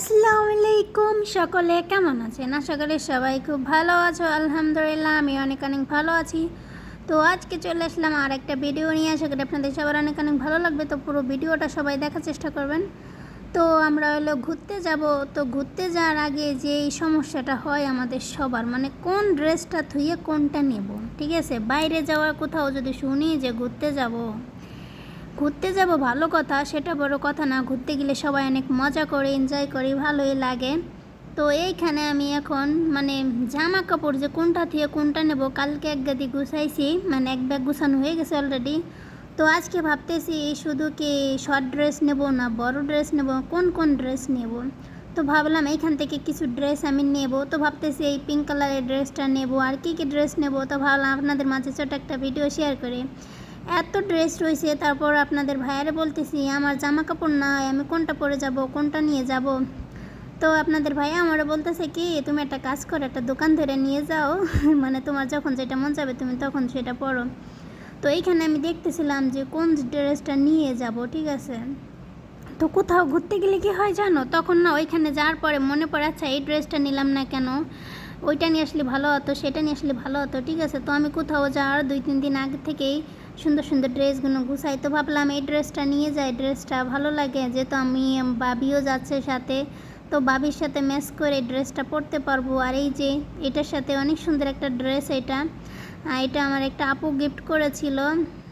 আসসালামু আলাইকুম। সকলে কেমন আছেন? আশা করি সবাই খুব ভালো আছো। আলহামদুলিল্লাহ, আমি অনেক অনেক ভালো আছি। তো আজকে চলে আসলাম আর একটা ভিডিও নিয়ে। আশা করি আপনাদের সবার অনেক অনেক ভালো লাগবে। তো পুরো ভিডিওটা সবাই দেখার চেষ্টা করবেন। তো আমরা হলো ঘুরতে যাব। তো ঘুরতে যাওয়ার আগে যে এই সমস্যাটা হয় আমাদের সবার মানে কোন ড্রেসটা থুয়ে কোনটা নেব? ঠিক আছে? বাইরে যাওয়ার কোথাও যদি শুনি যে ঘুরতে যাব। ঘুরতে যাব ভালো কথা, সেটা বড় কথা না। ঘুরতে গেলে সবাই অনেক মজা করে এনজয় করি, ভালোই লাগে। তো এইখানে আমি এখন মানে জামা কাপড় যে কোনটা থেকে কোনটা নেব, কালকে এক গাদি গুছাইছি মানে এক ব্যাগ গুছানো হয়ে গেছে অলরেডি তো আজকে ভাবতেছি শুধু কি শর্ট ড্রেস নেব না বড় ড্রেস নেব, কোন কোন ড্রেস নেব? তো ভাবলাম এইখান থেকে কিছু ড্রেস আমি নেব। তো ভাবতেছি এই পিঙ্ক কালারের ড্রেসটা নেব, আর কী কী ড্রেস নেব? তো ভাবলাম আপনাদের মাঝে ছোট একটা ভিডিও শেয়ার করি। এত ড্রেস রয়েছে, তারপর আপনাদের ভাইয়ারে বলতেছি, আমার জামা কাপড় নাই, আমি কোনটা পরে যাব, কোনটা নিয়ে যাব? তো আপনাদের ভাইয়া আমারও বলতেছে কি, তুমি একটা কাজ করো, একটা দোকান ধরে নিয়ে যাও মানে তোমার যখন যেটা মন যাবে তুমি তখন সেটা পরো। তো এইখানে আমি দেখতেছিলাম যে কোন ড্রেসটা নিয়ে যাব, ঠিক আছে? তো কোথাও ঘুরতে গেলে কি হয় জানো? তখন না ওইখানে যাওয়ার পরে মনে পড়ে আচ্ছা এই ড্রেসটা নিলাম না কেন? ওইটা নিয়ে আসলে ভালো হতো, সেটা নিয়ে আসলে ভালো হতো, ঠিক আছে? তো আমি কোথাও যাওয়ার দুই তিন দিন আগে থেকেই সুন্দর সুন্দর ড্রেসগুলো গুছাই, তো ভাবলাম এই ড্রেসটা নিয়ে যাই, ড্রেসটা ভালো লাগে, যেহেতু আমি বাবিও যাচ্ছে সাথে, তো বাবির সাথে ম্যাচ করে ড্রেসটা পরতে পারব। আর এই যে এটার সাথে অনেক সুন্দর একটা ড্রেস এটা এটা আমার একটা আপু গিফট করেছিল,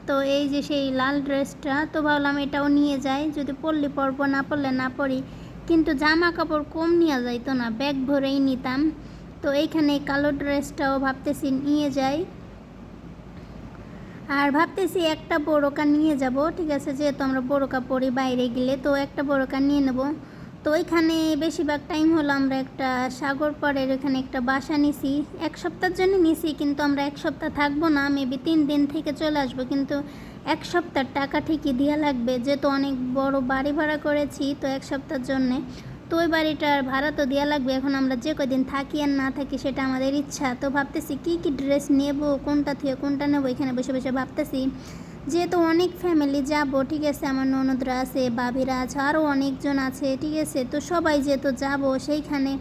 তো এই যে সেই লাল ড্রেসটা, তো ভাবলাম এটাও নিয়ে যাই, যদি পরলে পরবো, না পরলে না পরি, কিন্তু জামা কাপড় কম নিয়ে যাইতো না, ব্যাগ ভরেই নিতাম। তো এইখানে এই কালো ড্রেসটাও ভাবতেছি নিয়ে যাই। আর ভাবতেছি একটা বোরকা নিয়ে যাব, ঠিক আছে? যেহেতু আমরা বোরকা পরি বাইরে গেলে, তো একটা বোরকা নিয়ে নেব। তো ওইখানে বেশিরভাগ টাইম হলো আমরা একটা সাগর পাড়ের ওখানে একটা বাসা নিছি। এক সপ্তাহের জন্য নিছি, কিন্তু আমরা এক সপ্তাহ থাকব না মেবি তিন দিন থেকে চলে আসব, কিন্তু এক সপ্তাহ টাকা ঠিকই দেওয়া লাগবে। যেহেতু অনেক বড় বাড়ি ভাড়া করেছি, তো এক সপ্তাহের জন্যে তো ওই বাড়িটার ভাড়া তো দেওয়া লাগবে, এখন আমরা যে কদিন থাকি আর না থাকি সেটা আমাদের ইচ্ছা। তো ভাবতেছি কী কী ড্রেস নেব, কোনটা থেকে কোনটা নেব, এখানে বসে বসে ভাবতেছি। যেহেতু অনেক ফ্যামিলি যাব, ঠিক আছে, আমার ননদরা আছে, বাবিরা আছে আরও অনেকজন আছে, ঠিক আছে, তো সবাই যেহেতু যাব, সেইখানে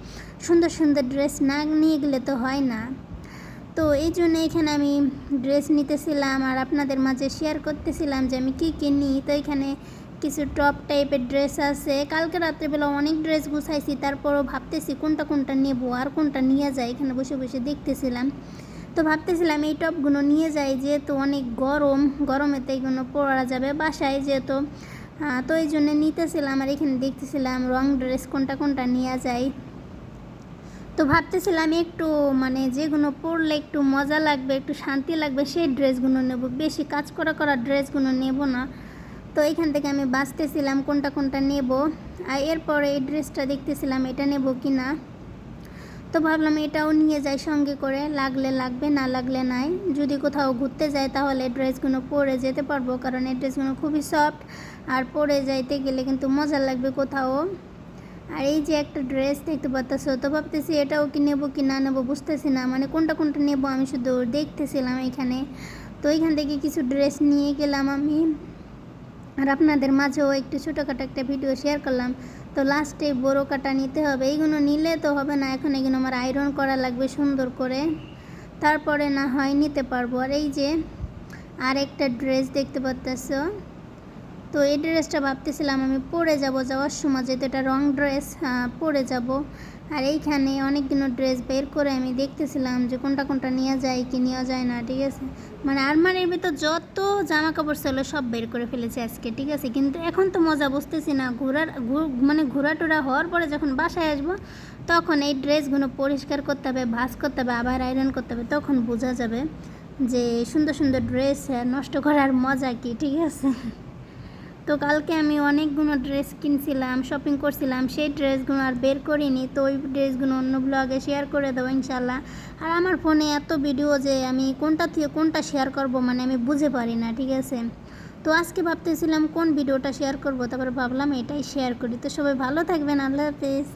সুন্দর সুন্দর ড্রেস না নিয়ে গেলে তো হয় না। তো এই জন্য এখানে আমি ড্রেস নিতেছিলাম আর আপনাদের মাঝে শেয়ার করতেছিলাম যে আমি কী কী নিই। তো এখানে কিছু টপ টাইপের ড্রেস আছে। কালকে রাত্রেবেলা অনেক ড্রেস গুছাইছি, তারপরও ভাবতেছি কোনটা কোনটা নেব আর কোনটা নিয়ে যায় এখানে বসে বসে দেখতেছিলাম। তো ভাবতেছিলাম এই টপগুলো নিয়ে যাই, যেহেতু অনেক গরম গরমেতে এইগুলো পরা যাবে বাসায় যেহেতু। তো এই জন্য নিতেছিলাম আর এখানে দেখতেছিলাম রং ড্রেস কোনটা কোনটা নিয়ে যায় তো ভাবতেছিলাম একটু মানে যেগুলো পরলে একটু মজা লাগবে, একটু শান্তি লাগবে, সেই ড্রেসগুলো নেব। বেশি কাজ করা করা ড্রেসগুলো নেব না। তো এখান থেকে আমি বাঁচতেছিলাম, কোনটা কোনটা নেব? আর এরপরে এই ড্রেসটা দেখতেছিলাম, এটা নেব কি না তো ভাবলাম এটাও নিয়ে যাই সঙ্গে করে, লাগলে লাগবে, না লাগলে নাই। যদি কোথাও ঘুরতে যাই তাহলে ড্রেসগুলো পরে যেতে পারব, কারণ এই ড্রেসগুলো খুবই সফট। আর পরে যাইতে গেলে কিন্তু মজা লাগবে কোথাও। আর এই যে একটা ড্রেস দেখতে পাচ্ছ তো ভাবতেছি এটাও কি নেব কি না নেব বুঝতেছি না মানে কোনটা কোনটা নেব আমি শুধু দেখতেছিলাম এখানে। তো এখান থেকে কিছু ড্রেস নিয়ে গেলাম আমি। আর আপনাদের মাঝেও একটু ছোটোখাটো একটা ভিডিও শেয়ার করলাম। তো লাস্টে বড়ো কাটা নিতে হবে। এইগুলো নিলে তো হবে না, এখন এগুলো আমার আয়রন করা লাগবে সুন্দর করে। তারপরে না হয় নিতে পারব। আর এই যে আর একটা ড্রেস দেখতে পাচ্ছ তো এই ড্রেসটা ভাবতেছিলাম আমি পরে যাব, যাওয়ার সময় যেহেতু এটা রং ড্রেস পরে যাব। আর এইখানে অনেকগুলো ড্রেস বের করে আমি দেখতেছিলাম যে কোনটা কোনটা নেওয়া যায়, কি নেওয়া যায় না, ঠিক আছে? মানে আলমারির ভিতর যত জামা কাপড় ছিল সব বের করে ফেলেছি আজকে, ঠিক আছে? কিন্তু এখন তো মজা বুঝতেছি না, ঘোরার মানে ঘোরা টোরা হওয়ার পরে যখন বাসায় আসব, তখন এই ড্রেসগুলো পরিষ্কার করতে হবে ভাস করতে হবে, আবার আয়রন করতে হবে, তখন বোঝা যাবে যে সুন্দর সুন্দর ড্রেস নষ্ট করার মজা কি, ঠিক আছে? তো কালকে আমি অনেকগুলো ড্রেস কিনছিলাম শপিং করছিলাম, সেই ড্রেসগুলো আর বের করিনি। তো ওই ড্রেসগুলো অন্য ব্লগে শেয়ার করে দেবো ইনশাল্লাহ আর আমার ফোনে এত ভিডিও যে আমি কোনটা থেকে কোনটা শেয়ার করব মানে আমি বুঝে পারি না, ঠিক আছে? তো আজকে ভাবতেছিলাম কোন ভিডিওটা শেয়ার করব, তারপর ভাবলাম এটাই শেয়ার করি। তো সবাই ভালো থাকবেন, আল্লাহ হাফেজ।